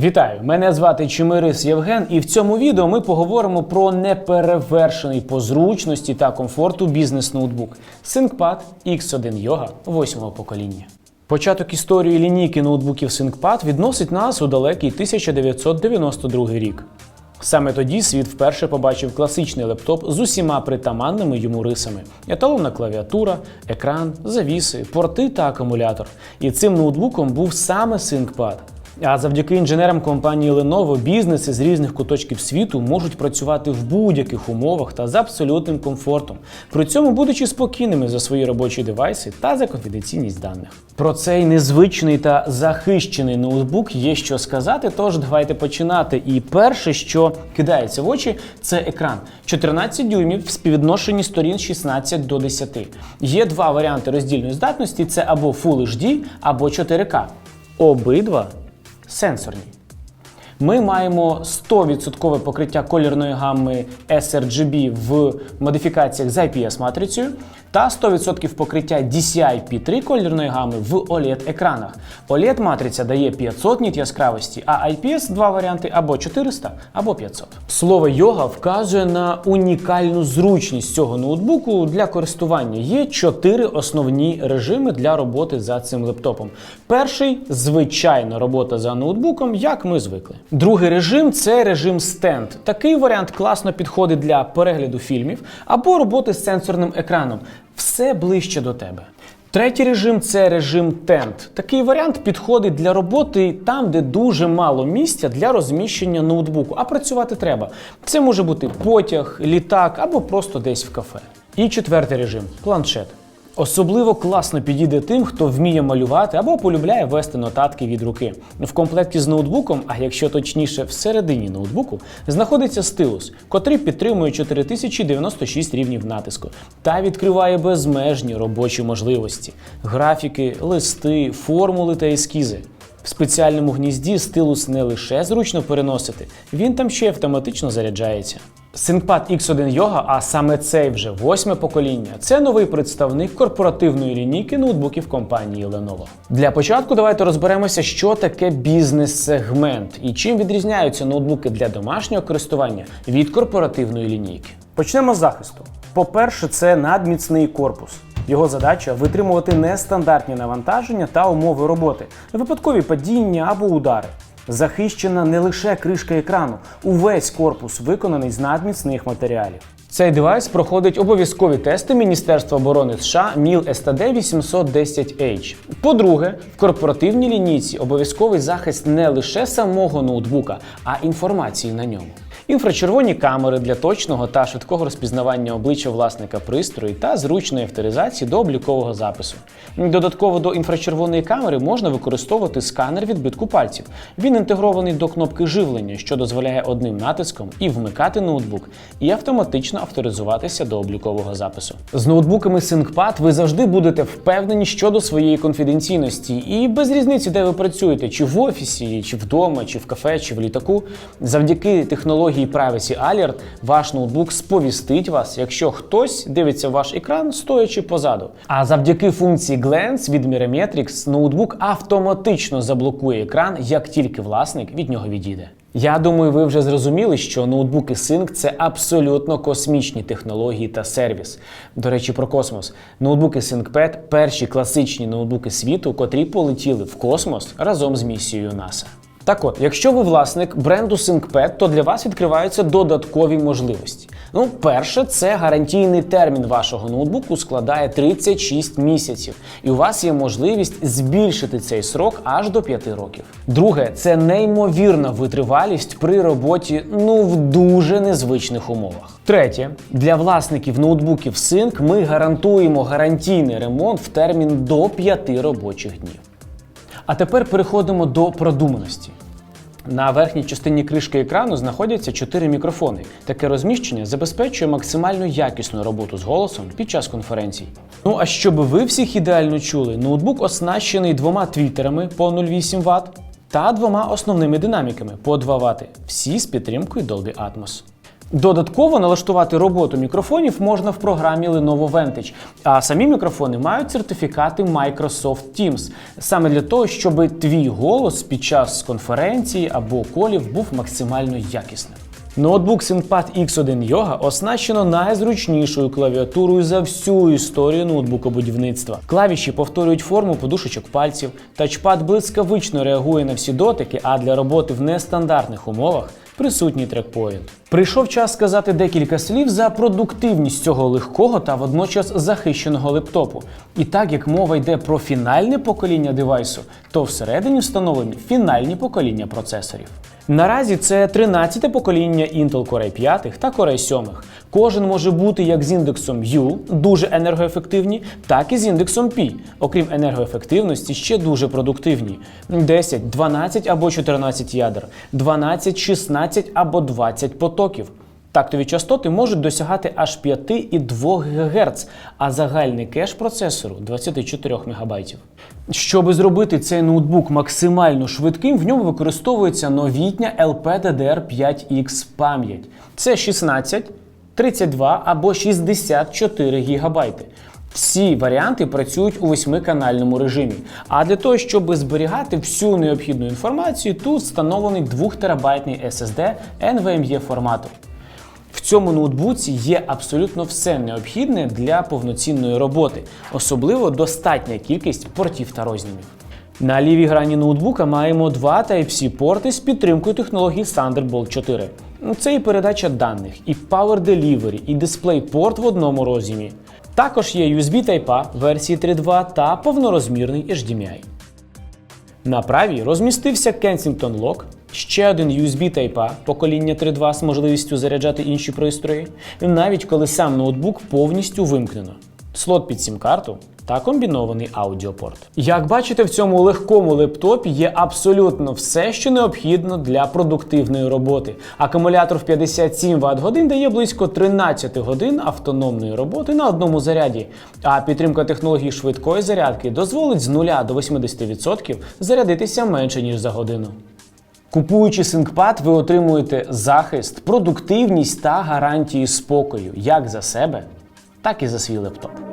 Вітаю! Мене звати Чимирис Євген, і в цьому відео ми поговоримо про неперевершений по зручності та комфорту бізнес-ноутбук ThinkPad X1 Yoga 8 покоління. Початок історії лінійки ноутбуків ThinkPad відносить нас у далекий 1992 рік. Саме тоді світ вперше побачив класичний лептоп з усіма притаманними йому рисами: еталонна клавіатура, екран, завіси, порти та акумулятор. І цим ноутбуком був саме ThinkPad. А завдяки інженерам компанії Lenovo бізнеси з різних куточків світу можуть працювати в будь-яких умовах та з абсолютним комфортом, при цьому будучи спокійними за свої робочі девайси та за конфіденційність даних. Про цей незвичний та захищений ноутбук є що сказати, тож давайте починати. І перше, що кидається в очі, це екран 14 дюймів в співвідношенні сторін 16 до 10. Є два варіанти роздільної здатності: це або Full HD, або 4К. Обидва сенсорні. Ми маємо 100% покриття колірної гамми sRGB в модифікаціях з IPS-матрицею та 100% покриття DCI-P3 колірної гами в OLED-екранах. OLED-матриця дає 500 ніт яскравості, а IPS два варіанти або 400, або 500. Слово йога вказує на унікальну зручність цього ноутбуку для користування. Є чотири основні режими для роботи за цим лептопом. Перший звичайна робота за ноутбуком, як ми звикли. Другий режим це режим стенд. Такий варіант класно підходить для перегляду фільмів або роботи з сенсорним екраном. Все ближче до тебе. Третій режим це режим тент. Такий варіант підходить для роботи там, де дуже мало місця для розміщення ноутбуку, а працювати треба. Це може бути потяг, літак або просто десь в кафе. І четвертий режим планшет. Особливо класно підійде тим, хто вміє малювати або полюбляє вести нотатки від руки. В комплекті з ноутбуком, а якщо точніше, всередині ноутбуку, знаходиться стилус, котрий підтримує 4096 рівнів натиску та відкриває безмежні робочі можливості: графіки, листи, формули та ескізи. В спеціальному гнізді стилус не лише зручно переносити, він там ще автоматично заряджається. ThinkPad X1 Yoga, а саме цей вже восьме покоління, це новий представник корпоративної лінійки ноутбуків компанії Lenovo. Для початку давайте розберемося, що таке бізнес-сегмент і чим відрізняються ноутбуки для домашнього користування від корпоративної лінійки. Почнемо з захисту. По-перше, це надміцний корпус. Його задача витримувати нестандартні навантаження та умови роботи, випадкові падіння або удари. Захищена не лише кришка екрану, увесь корпус виконаний з надміцних матеріалів. Цей девайс проходить обов'язкові тести Міністерства оборони США МІЛ STD 810H. По-друге, в корпоративній лінійці обов'язковий захист не лише самого ноутбука, а інформації на ньому. Інфрачервоні камери для точного та швидкого розпізнавання обличчя власника пристрою та зручної авторизації до облікового запису. Додатково до інфрачервоної камери можна використовувати сканер відбитку пальців. Він інтегрований до кнопки живлення, що дозволяє одним натиском і вмикати ноутбук, і автоматично авторизуватися до облікового запису. З ноутбуками ThinkPad ви завжди будете впевнені щодо своєї конфіденційності, і без різниці, де ви працюєте, чи в офісі, чи вдома, чи в кафе, чи в літаку, завдяки технології Privacy Alert ваш ноутбук сповістить вас, якщо хтось дивиться ваш екран, стоячи позаду. А завдяки функції Glance від Mirametrix ноутбук автоматично заблокує екран, як тільки власник від нього відійде. Я думаю, ви вже зрозуміли, що ноутбуки Sync – це абсолютно космічні технології та сервіс. До речі, про космос. Ноутбуки ThinkPad – перші класичні ноутбуки світу, котрі полетіли в космос разом з місією НАСА. Так от, якщо ви власник бренду ThinkPad, то для вас відкриваються додаткові можливості. Ну, перше, це гарантійний термін вашого ноутбуку складає 36 місяців, і у вас є можливість збільшити цей срок аж до 5 років. Друге, це неймовірна витривалість при роботі ну в дуже незвичних умовах. Третє, для власників ноутбуків Sync ми гарантуємо гарантійний ремонт в термін до 5 робочих днів. А тепер переходимо до продуманості. На верхній частині кришки екрану знаходяться чотири мікрофони. Таке розміщення забезпечує максимально якісну роботу з голосом під час конференцій. Ну а щоб ви всіх ідеально чули, ноутбук оснащений двома твітерами по 0,8 Вт та двома основними динаміками по 2 Вт, всі з підтримкою Dolby Atmos. Додатково налаштувати роботу мікрофонів можна в програмі Lenovo Vantage, а самі мікрофони мають сертифікати Microsoft Teams саме для того, щоб твій голос під час конференції або колів був максимально якісним. Ноутбук ThinkPad X1 Yoga оснащено найзручнішою клавіатурою за всю історію ноутбукобудівництва. Клавіші повторюють форму подушечок пальців, тачпад блискавично реагує на всі дотики, а для роботи в нестандартних умовах присутній трекпоінт. Прийшов час сказати декілька слів за продуктивність цього легкого та водночас захищеного лептопу. І так як мова йде про фінальне покоління девайсу, то всередині встановлені фінальні покоління процесорів. Наразі це 13-те покоління Intel Core 5 та Core 7. Кожен може бути як з індексом U, дуже енергоефективні, так і з індексом P. Окрім енергоефективності, ще дуже продуктивні: 10, 12 або 14 ядер, 12, 16 або 20 потоків. Тактові частоти можуть досягати аж 5,2 ГГц, а загальний кеш процесору 24 МБ. Щоб зробити цей ноутбук максимально швидким, в ньому використовується новітня LPDDR5X пам'ять. Це 16, 32 або 64 ГБ. Всі варіанти працюють у восьмиканальному режимі. А для того, щоб зберігати всю необхідну інформацію, тут встановлений 2 терабайтний SSD NVMe формату. В цьому ноутбуці є абсолютно все необхідне для повноцінної роботи, особливо достатня кількість портів та розділів. На лівій грані ноутбука маємо два Type-C порти з підтримкою технології Thunderbolt 4. Це і передача даних, і Power Delivery, і DisplayPort в одному роз'ємі. Також є USB Type-A версії 3.2 та повнорозмірний HDMI. На правій розмістився Kensington Lock, ще один USB Type-A покоління 3.2 з можливістю заряджати інші пристрої, навіть коли сам ноутбук повністю вимкнено. Слот під сім-карту та комбінований аудіопорт. Як бачите, в цьому легкому лептопі є абсолютно все, що необхідно для продуктивної роботи. Акумулятор в 57 Вт годин дає близько 13 годин автономної роботи на одному заряді. А підтримка технології швидкої зарядки дозволить з 0 до 80% зарядитися менше ніж за годину. Купуючи SyncPad, ви отримуєте захист, продуктивність та гарантії спокою як за себе, так і за свій лептоп.